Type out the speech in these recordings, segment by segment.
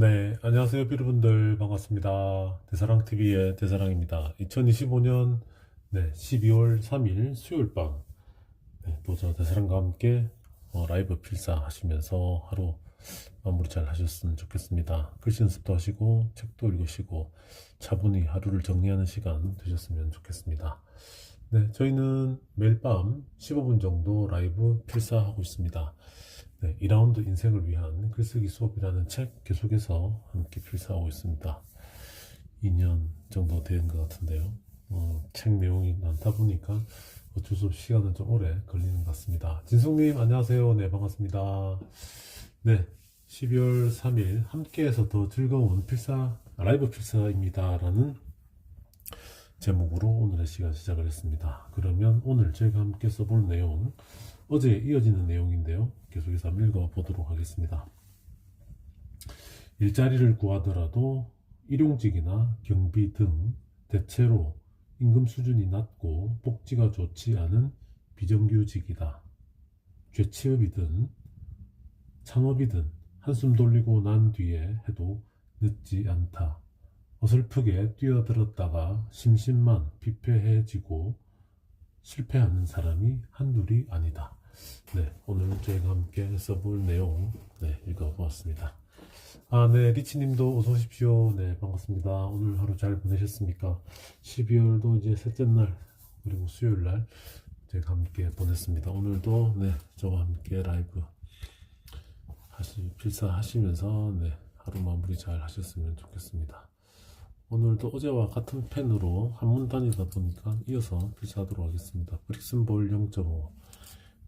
네, 안녕하세요, 여러분들 반갑습니다. 대사랑TV의 대사랑입니다. 2025년 네, 12월 3일 수요일 밤, 네, 또저 대사랑과 함께 어, 라이브 필사 하시면서 하루 마무리 잘 하셨으면 좋겠습니다. 글씨 연습도 하시고, 책도 읽으시고, 차분히 하루를 정리하는 시간 되셨으면 좋겠습니다. 네, 저희는 매일 밤 15분 정도 라이브 필사하고 있습니다. 네, 2라운드 인생을 위한 글쓰기 수업이라는 책 계속해서 함께 필사하고 있습니다. 2년 정도 된 것 같은데요. 어, 책 내용이 많다 보니까 어쩔 수 없이 시간은 좀 오래 걸리는 것 같습니다. 진숙님, 안녕하세요. 네, 반갑습니다. 네, 12월 3일 함께해서 더 즐거운 필사, 라이브 필사입니다. 라는 제목으로 오늘의 시간 시작을 했습니다. 그러면 오늘 제가 함께 써볼 내용, 어제 이어지는 내용인데요. 계속해서 한번 읽어보도록 하겠습니다. 일자리를 구하더라도 일용직이나 경비 등 대체로 임금 수준이 낮고 복지가 좋지 않은 비정규직이다. 죄취업이든 창업이든 한숨 돌리고 난 뒤에 해도 늦지 않다. 어설프게 뛰어들었다가 심신만 피폐해지고 실패하는 사람이 한둘이 아니다. 네, 오늘 저희가 함께 써볼 내용 네, 읽어보았습니다. 아, 네, 리치님도 어서 오십시오. 네, 반갑습니다. 오늘 하루 잘 보내셨습니까? 12월도 이제 셋째 날 그리고 수요일 날 제가 함께 보냈습니다. 오늘도 네, 저와 함께 라이브 하시 필사하시면서 네, 하루 마무리 잘 하셨으면 좋겠습니다. 오늘도 어제와 같은 펜으로 한 문 단위다 보니까 이어서 필사하도록 하겠습니다. 브릭슨볼 0.5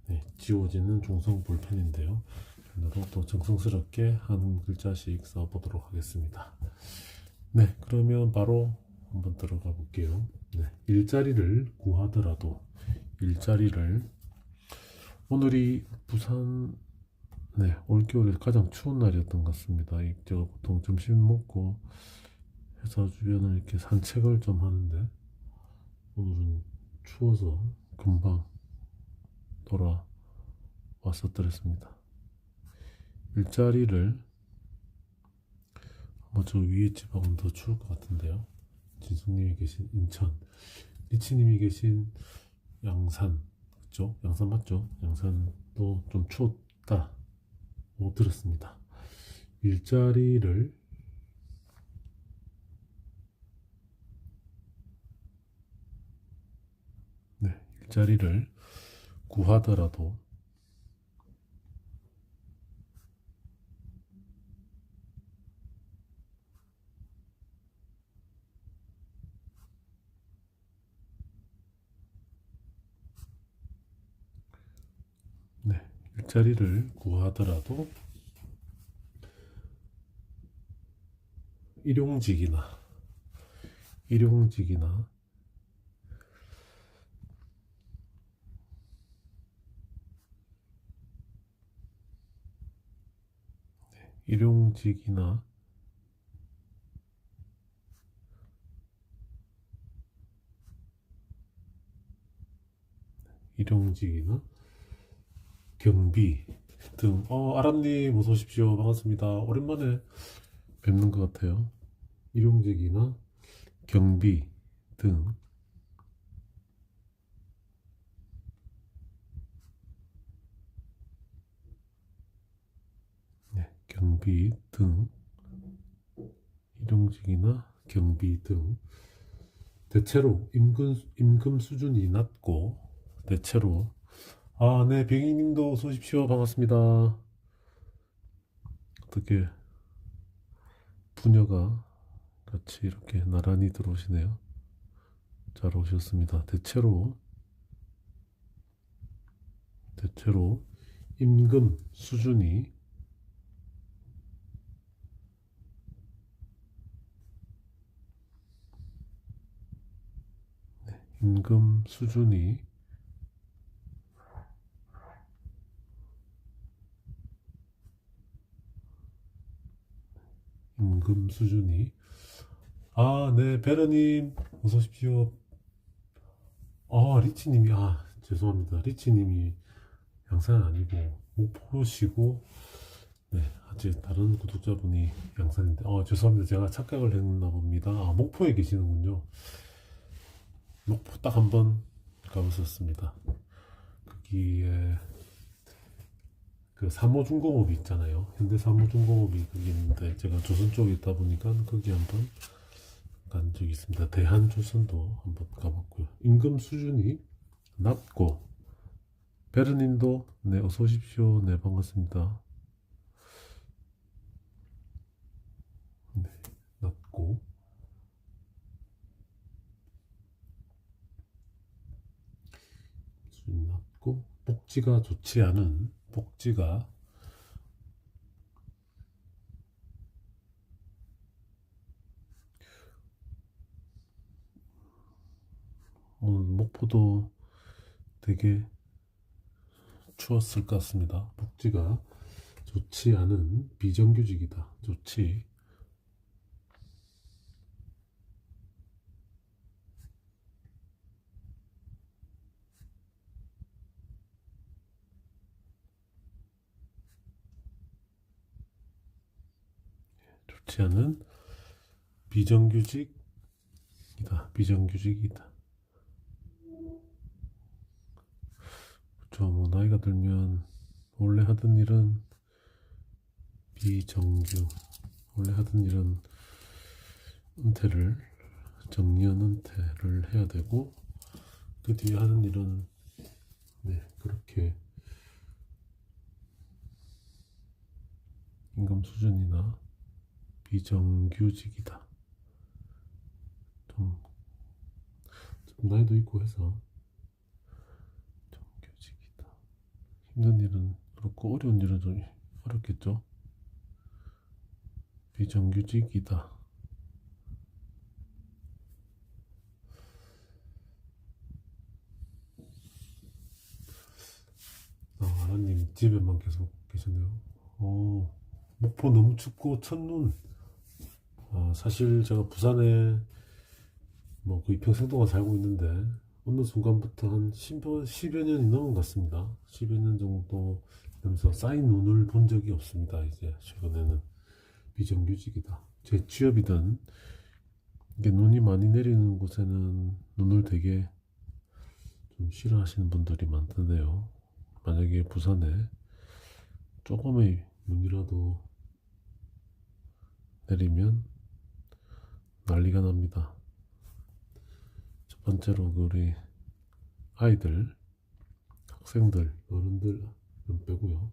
네, 지워지는 중성 볼펜인데요. 펜으로 또 정성스럽게 한 글자씩 써보도록 하겠습니다. 네, 그러면 바로 한번 들어가 볼게요. 네, 일자리를 구하더라도 일자리를 오늘이 부산 네, 올겨울에 가장 추운 날이었던 것 같습니다. 이 제가 보통 점심 먹고 회사 주변을 이렇게 산책을 좀 하는데 오늘은 추워서 금방 돌아왔었더랬습니다. 일자리를 아마 저 위에 집하고는 더 추울 것 같은데요. 진숙님이 계신 인천, 리치님이 계신 양산, 그죠? 양산 맞죠? 양산도 좀 추웠다. 못 들었습니다. 일자리를 네, 일 자리를 구하더라도 네, 일자리를 구하더라도 일용직이나 일용직이나 일용직이나 일용직이나 경비 등. 어, 아람님 어서 오십시오. 반갑습니다. 오랜만에 뵙는 것 같아요. 일용직이나 경비 등 네, 경비 등 일용직이나 경비 등 대체로 임금, 임금 수준이 낮고 대체로 아, 네, 백이님도 어서 오십시오. 반갑습니다. 어떻게 부녀가 같이 이렇게 나란히 들어오시네요. 잘 오셨습니다. 대체로 대체로 임금 수준이 임금 수준이 임금 수준이 아, 네, 베러님 어서 오십시오. 아, 리치님이 아, 죄송합니다. 리치님이 양산 아니고 목포시고 네, 아직 다른 구독자분이 양산인데, 어, 죄송합니다. 제가 착각을 했나 봅니다. 아, 목포에 계시는군요. 목포 딱 한 번 가봤었습니다. 거기에 그 사모중공업이 있잖아요. 현대 사모중공업이 거기 있는데 제가 조선 쪽에 있다 보니까 거기 한번 간 적이 있습니다. 대한조선도 한번 가봤고요. 임금 수준이 낮고 베르닌도 네 어서 오십시오. 네 반갑습니다. 네 낮고 수준이 낮고 복지가 좋지 않은 복지가 목포도 되게 추웠을 것 같습니다. 복지가 좋지 않은 비정규직이다. 좋지. 않은 비정규직이다. 비정규직이다. 그렇죠. 뭐 나이가 들면 원래 하던 일은 비정규 원래 하던 일은 은퇴를 정년 은퇴를 해야 되고 그 뒤에 하는 일은 네 그렇게 임금 수준이나 비정규직이다 좀, 좀 나이도 있고 해서 정규직이다 힘든 일은 그렇고 어려운 일은 좀 어렵겠죠. 비정규직이다. 아, 하나님 집에만 계속 계셨네요. 오, 목포 너무 춥고 첫눈. 아, 사실 제가 부산에 뭐 거의 평생 동안 살고 있는데 어느 순간부터 한 10여, 10여 년이 넘은 것 같습니다. 10여 년 정도 되면서 쌓인 눈을 본 적이 없습니다. 이제 최근에는 비정규직이다. 제 취업이든 이게 눈이 많이 내리는 곳에는 눈을 되게 좀 싫어하시는 분들이 많던데요. 만약에 부산에 조금의 눈이라도 내리면 난리가 납니다. 첫 번째로 그 우리 아이들, 학생들, 어른들은 빼고요.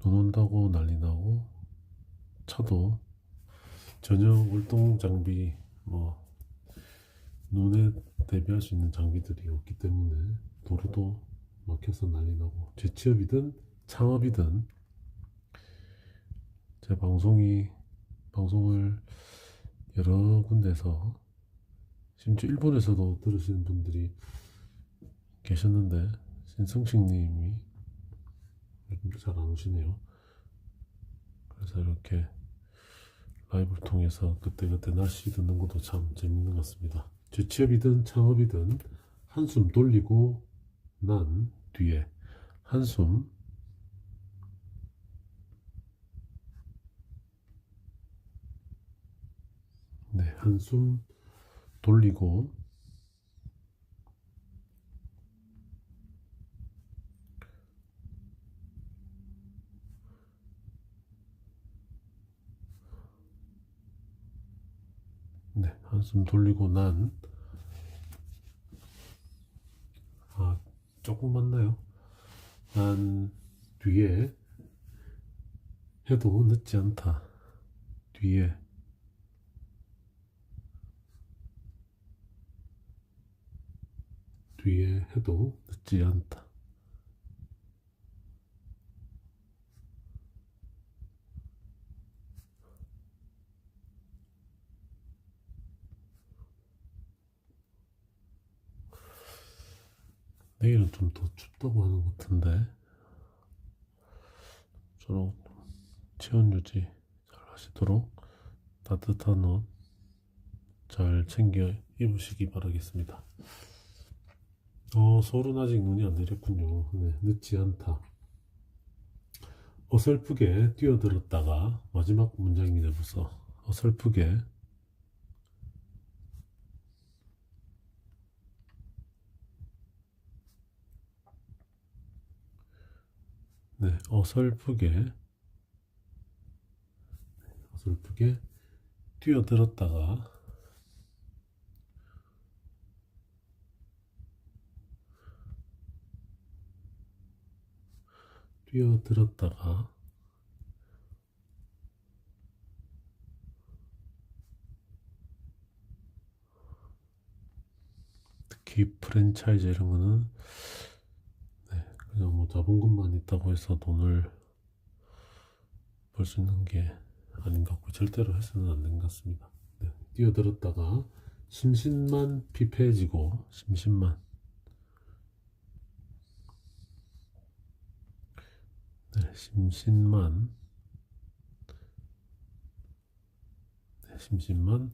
눈 온다고 난리 나고 차도 전혀 월동 장비 뭐 눈에 대비할 수 있는 장비들이 없기 때문에 도로도 막혀서 난리 나고 재취업이든 창업이든 제 방송이 방송을 여러 군데서 심지어 일본에서도 들으시는 분들이 계셨는데 신성식님이 요즘 잘안 오시네요. 그래서 이렇게 라이브를 통해서 그때그때 날씨 듣는 것도 참 재밌는 것 같습니다. 재취업이든 창업이든 한숨 돌리고 난 뒤에 한숨 네, 한숨 돌리고 네, 한숨 돌리고 난 아, 조금 맞나요? 난 뒤에 해도 늦지 않다. 뒤에 뒤에 해도 늦지 않다. 내일은 좀 더 춥다고 하는 것 같은데 저런 체온 유지 잘 하시도록 따뜻한 옷 잘 챙겨 입으시기 바라겠습니다. 어, 서울은 아직 눈이 안 내렸군요. 네, 늦지 않다. 어설프게 뛰어들었다가 마지막 문장입니다. 벌써 어설프게 네, 어설프게 어설프게 뛰어들었다가 뛰어들었다가 특히 프랜차이즈 이런 거는 네, 그냥 뭐 자본금만 있다고 해서 돈을 벌 수 있는 게 아닌 것 같고 절대로 해서는 안 되는 것 같습니다. 네, 뛰어들었다가 심신만 피폐해지고 심신만 심신만. 네, 심신만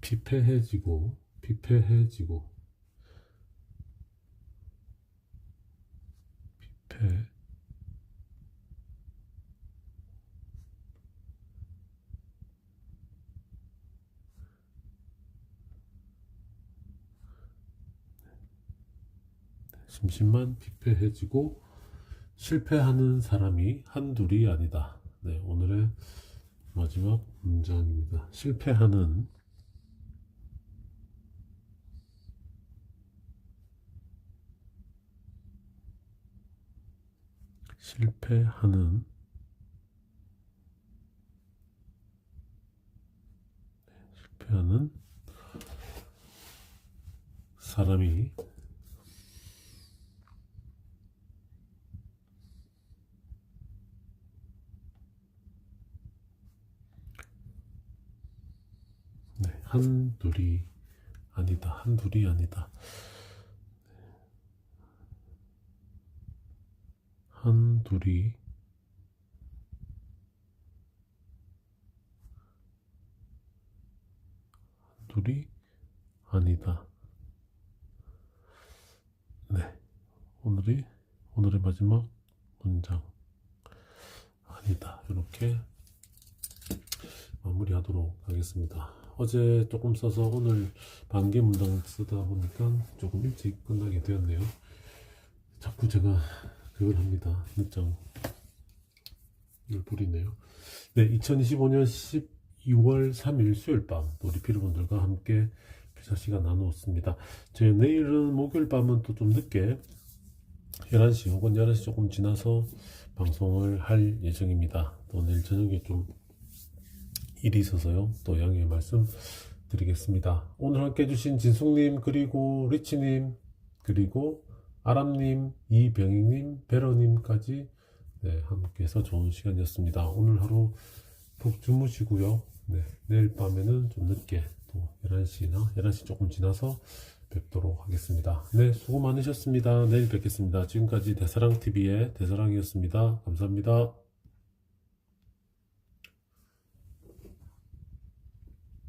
피폐해지고 피폐해지고. 피폐. 심신만 피폐해지고 실패하는 사람이 한둘이 아니다. 네, 오늘의 마지막 문장입니다. 실패하는 실패하는 네, 실패하는 사람이 네, 한 둘이 아니다. 한 둘이 아니다. 한 둘이 한 둘이 아니다. 네, 오늘이 오늘의 마지막 문장 아니다. 이렇게 마무리하도록 하겠습니다. 어제 조금 써서 오늘 반개 문장 쓰다 보니까 조금 일찍 끝나게 되었네요. 자꾸 제가 그걸 합니다. 늦장 을 부리네요. 네, 2025년 12월 3일 수요일 밤 우리 피로분들과 함께 피자 시간 나누었습니다. 제 내일은 목요일 밤은 또 좀 늦게 11시 혹은 11시 조금 지나서 방송을 할 예정입니다. 또 내일 저녁에 좀 일이 있어서요. 또 양해 말씀 드리겠습니다. 오늘 함께 해주신 진숙님, 그리고 리치님, 그리고 아람님, 이병익님, 베러님까지 네, 함께 해서 좋은 시간이었습니다. 오늘 하루 푹 주무시고요. 네, 내일 밤에는 좀 늦게 또 11시나 11시 조금 지나서 뵙도록 하겠습니다. 네, 수고 많으셨습니다. 내일 뵙겠습니다. 지금까지 대사랑TV의 대사랑이었습니다. 감사합니다.